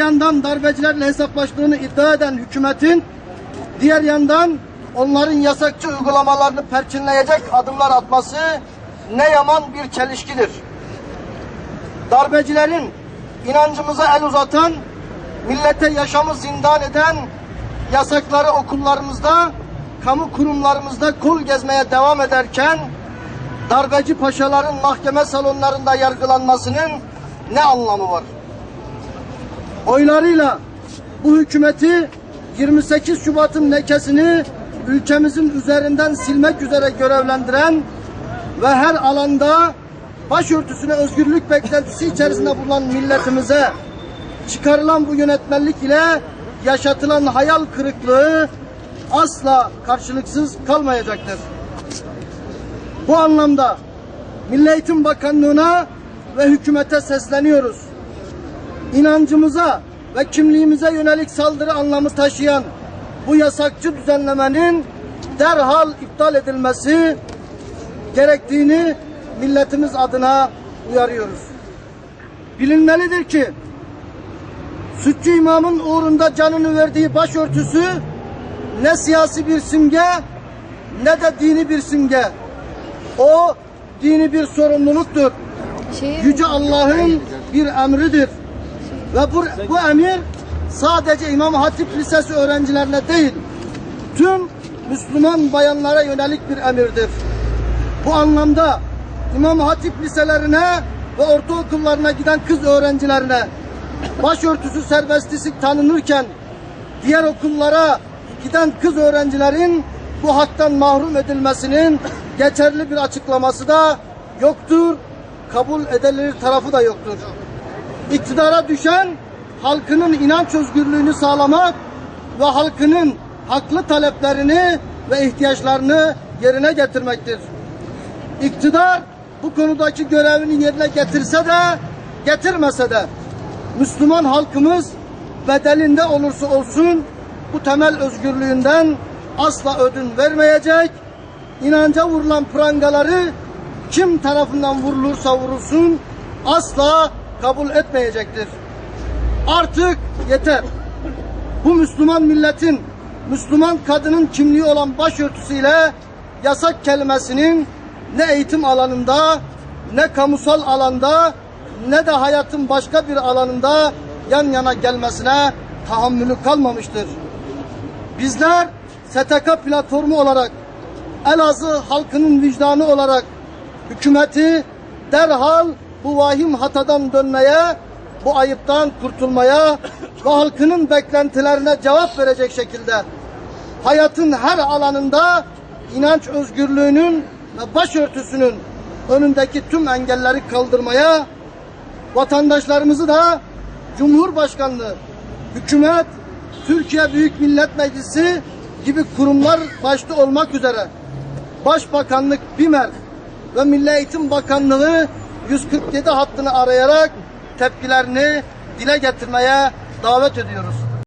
yandan darbecilerle hesaplaştığını iddia eden hükümetin diğer yandan onların yasakçı uygulamalarını perçinleyecek adımlar atması ne yaman bir çelişkidir. Darbecilerin inancımıza el uzatan, millete yaşamı zindan eden yasakları okullarımızda, kamu kurumlarımızda kol gezmeye devam ederken darbeci paşaların mahkeme salonlarında yargılanmasının ne anlamı var? Oylarıyla bu hükümeti 28 Şubat'ın lekesini ülkemizin üzerinden silmek üzere görevlendiren ve her alanda başörtüsüne özgürlük beklentisi içerisinde bulunan milletimize çıkarılan bu yönetmenlik ile yaşatılan hayal kırıklığı asla karşılıksız kalmayacaktır. Bu anlamda Milli Eğitim Bakanlığı'na ve hükümete sesleniyoruz. İnancımıza ve kimliğimize yönelik saldırı anlamı taşıyan bu yasakçı düzenlemenin derhal iptal edilmesi gerektiğini milletimiz adına uyarıyoruz. Bilinmelidir ki Sütçü imamın uğrunda canını verdiği başörtüsü ne siyasi bir simge ne de dini bir simge. O dini bir sorumluluktur. Yüce Allah'ın bir emridir. Ve bu, bu emir sadece İmam Hatip Lisesi öğrencilerine değil, tüm Müslüman bayanlara yönelik bir emirdir. Bu anlamda İmam Hatip liselerine ve ortaokullarına giden kız öğrencilerine başörtüsü serbestisi tanınırken diğer okullara giden kız öğrencilerin bu haktan mahrum edilmesinin geçerli bir açıklaması da yoktur. Kabul edilir tarafı da yoktur. İktidara düşen halkının inanç özgürlüğünü sağlamak ve halkının haklı taleplerini ve ihtiyaçlarını yerine getirmektir. İktidar bu konudaki görevini yerine getirse de getirmese de Müslüman halkımız bedelinde olursa olsun bu temel özgürlüğünden asla ödün vermeyecek. İnanca vurulan prangaları kim tarafından vurulursa vurulsun asla kabul etmeyecektir. Artık yeter. Bu Müslüman milletin, Müslüman kadının kimliği olan başörtüsüyle yasak kelimesinin ne eğitim alanında, ne kamusal alanda, ne de hayatın başka bir alanında yan yana gelmesine tahammülü kalmamıştır. Bizler STK platformu olarak Elazığ halkının vicdanı olarak hükümeti derhal bu vahim hatadan dönmeye, bu ayıptan kurtulmaya ve halkının beklentilerine cevap verecek şekilde hayatın her alanında inanç özgürlüğünün ve başörtüsünün önündeki tüm engelleri kaldırmaya vatandaşlarımızı da Cumhurbaşkanlığı, hükümet, Türkiye Büyük Millet Meclisi gibi kurumlar başta olmak üzere Başbakanlık BİMER ve Milli Eğitim Bakanlığı 147 hattını arayarak tepkilerini dile getirmeye davet ediyoruz.